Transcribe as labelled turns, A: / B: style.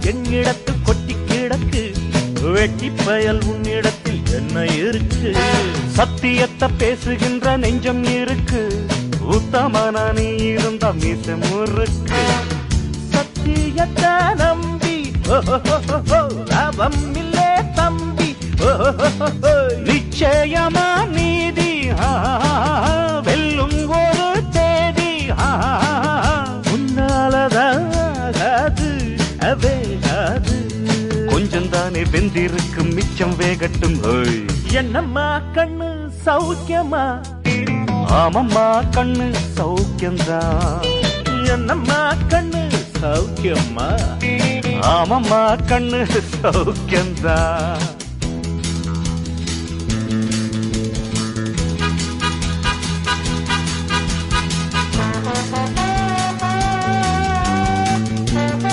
A: என்னிடத்து கொட்டி கிடக்கு. வெட்டி பயல் உன்னிடத்தில் என்ன இருக்கு? சத்தியத்தை பேசுகின்ற நெஞ்சம் இருக்கு. உத்தமன நீ இருந்த மீசம் இருக்கு சத்தியத்தை நம்பி லாபம் இல்லே தம்பி. நிச்சயமா நீதி. வெல்லும் ஒரு தேதி. ஆ, உன்னாலதாகாது. அவேகாது கொஞ்சம் தானே வெந்திருக்கும் மிச்சம் வேகட்டும். என்னம்மா கண்ணு சௌக்கியமா? ஆமம்மா கண்ணு சௌக்கியம்தான் என்னம்மா கண்ணு சௌக்கியம்மா? ஆமம்மா கண்ணு சௌக்கியம்தான்